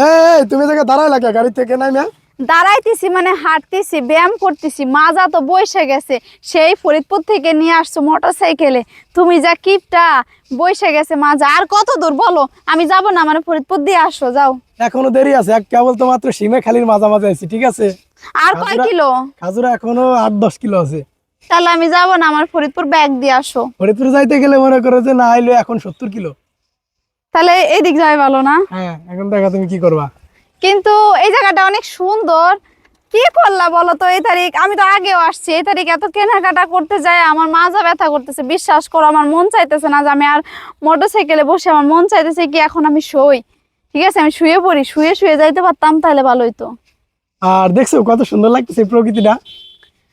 এই তুমি জায়গায় দাঁড়ায় লাগে গাড়ি থেকে নাই ম্যাম দাঁড়াইতেছি মানে হাঁটতেছি ব্যায়াম করতেছি মাজা তো বসে গেছে। সেই ফরিদপুর থেকে নিয়ে আসছো মোটর সাইকেলে তুমি যা কিপটা বসে গেছে মাজা। আর কত দূর বলো? আমি যাব না মানে ফরিদপুর দিয়ে আসো যাও। এখনও দেরি আছে কেবল তো মাত্র সীমে খালির মাঝামাঝি আছি ঠিক আছে? আর কয় কিলো? খাজুরা এখনও আট দশ কিলো আছে। তাহলে আমি যাব না আমার ফরিদপুর ব্যাগ দিয়ে আসো। ফরিদপুর যাইতে গেলে মনে করো যে না আইলো এখন সত্তর কিলো। তাহলে এদিক যাই ভালো না? হ্যাঁ এখন দেখা তুমি কি করবা? কিন্তু এই জায়গাটা অনেক সুন্দর। কি করলা বলো তো এই তারিখ? আমি তো আগেও আসছি। এই তারিখ এত কেনাকাটা করতে যাই আমার মাজা ব্যথা করতেছে বিশ্বাস করো আমার মন চাইতেছে না যে আমি আর মোটরসাইকেলে বসে আমার মন চাইতেছে কি এখন আমি শুই। ঠিক আছে আমি শুয়ে পড়ি শুয়ে শুয়ে যাইতে পারতাম তাহলে ভালো হইতো। আর দেখছ কত সুন্দর লাগতেছে প্রকৃতিটা।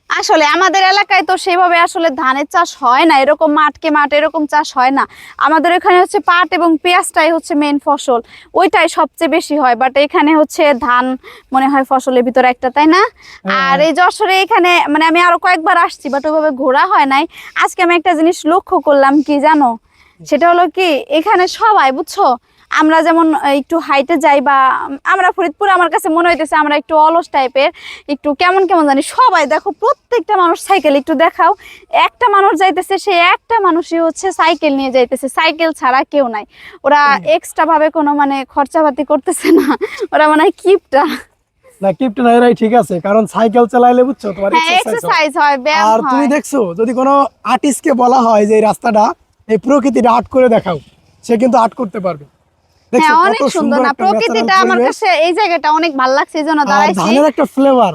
আসলে আমাদের এলাকায় তো সেভাবে আসলে ধানের চাষ হয় না এরকম মাঠকে মাঠ এরকম চাষ হয় না। আমাদের এখানে হচ্ছে পাট এবং পেঁয়াজটাই হচ্ছে মেন ফসল ওইটাই সবচেয়ে বেশি হয়। বাট এখানে হচ্ছে ধান মনে হয় ফসলের ভিতরে একটা তাই না? আর এই যশোরে এখানে মানে আমি আরও কয়েকবার আসছি বাট ওইভাবে ঘোরা হয় নাই। আজকে আমি একটা জিনিস লক্ষ্য করলাম কি জানো? সেটা হলো কি এখানে সবাই বুঝছ? আমরা যেমন একটু হাইটে যাই বা আমরা ফরিদপুর আমার কাছে মনে হইতেছে আমরা একটু অলস টাইপের একটু কেমন কেমন জানি। সবাই দেখো প্রত্যেকটা মানুষ সাইকেল একটু দেখাও। একটা মানুষ যাইতেছে সে একটা মানুষই হচ্ছে সাইকেল নিয়ে যাইতেছে। সাইকেল ছাড়া কেউ নাই। ওরা এক্সট্রা ভাবে কোনো মানে খরচাপাতি করতেছে না। ওরা মানে হয় কিপটা না কিপটে না এরাই ঠিক আছে। কারণ সাইকেল চালাইলে বুঝছ তোমার হ্যাঁ হয়। এক্সারসাইজ হয় ব্যায়াম আর তুমি দেখছ যদি কোনো আর্টিস্টকে বলা হয় যে এই রাস্তাটা এই প্রকৃতিটা আর্ট করে দেখাও সে কিন্তু আর্ট করতে পারবে। হ্যাঁ অনেক সুন্দর না প্রকৃতিটা আমার কাছে এই জায়গাটা অনেক ভালো লাগছে এই জন্য আর দাঁড়াইছি। ধানের একটা ফ্লেভার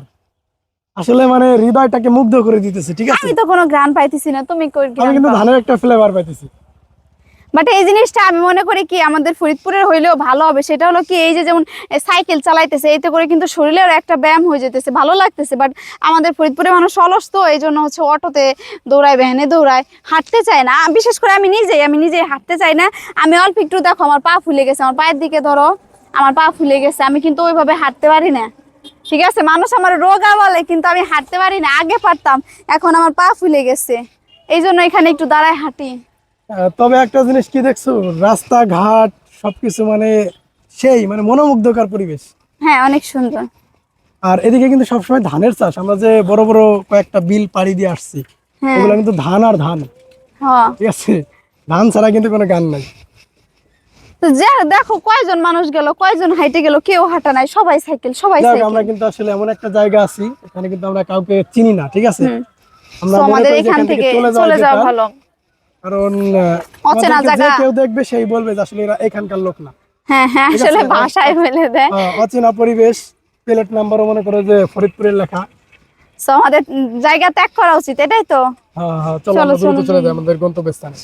আসলে মানে হৃদয়টাকে মুগ্ধ করে দিতেছে ঠিক আছে? আমি তো কোনো গ্রান পাইতেছি না তুমি কই আমি কিন্তু ধানের একটা ফ্লেভার পাইতেছি। বাট এই জিনিসটা আমি মনে করি কি আমাদের ফরিদপুরের হইলেও ভালো হবে। সেটা হলো কি এই যে যেমন সাইকেল চালাইতেছে, এতে করে কিন্তু শরীরের একটা ব্যায়াম হয়ে যেতেছে, ভালো লাগতেছে। বাট আমাদের ফরিদপুরের মানুষ অলস তো এই জন্য হচ্ছে অটোতে দৌড়ায়, ভ্যানে দৌড়ায়, হাঁটতে চায় না। বিশেষ করে আমি নিজেই আমি নিজেই হাঁটতে চাই না। আমি অল্প একটু দেখো, আমার পা ফুলে গেছে, আমার পায়ের দিকে ধরো, আমার পা ফুলে গেছে। আমি কিন্তু ওইভাবে হাঁটতে পারি না। ঠিক আছে? মানুষ আমার রোগা বলে, কিন্তু আমি হাঁটতে পারি না। আগে পারতাম, এখন আমার পা ফুলে গেছে। এই জন্য এখানে একটু দাঁড়ায় হাঁটি। তবে একটা জিনিস কি দেখছ? রাস্তাঘাট সবকিছু মানে সেই মানে মনোমুগ্ধকর পরিবেশ। হ্যাঁ অনেক সুন্দর। আর এদিকে কিন্তু সবসময় ধানের চাষ। আমরা যে বড় বড় কয়েকটা বিল পাড়ি দিয়ে আসছি হ্যাঁ। ওগুলো কিন্তু ধান আর ধান। হ্যাঁ। ঠিক আছে? ধান ছাড়া কিন্তু কোনো গান নাই। তো যা দেখো কয়জন মানুষ গেল কয়জন হাইটে গেল কেউ হাঁটা নাই সবাই সাইকেল সবাই সাইকেল। আমরা কিন্তু আসলে এমন একটা জায়গা আছি এখানে কিন্তু আমরা কাউকে চিনি না ঠিক আছে? আমরা আমাদের এখান থেকে চলে যাওয়া ভালো। কারণ অচেনা জায়গা। কেউ দেখবে সেই বলবে যে আসলে এরা এখানকার লোক না। হ্যাঁ হ্যাঁ আসলে ভাষায় ফেলে দেয়। অচেনা পরিবেশ প্লেট নাম্বারও মনে করে যে ফরিদপুরের লেখা। সো আমাদের জায়গা ত্যাগ করা উচিত এটাই তো। হ্যাঁ হ্যাঁ চলো চলো, আমরা চলো। চলে যাই আমাদের গন্তব্যস্থানে।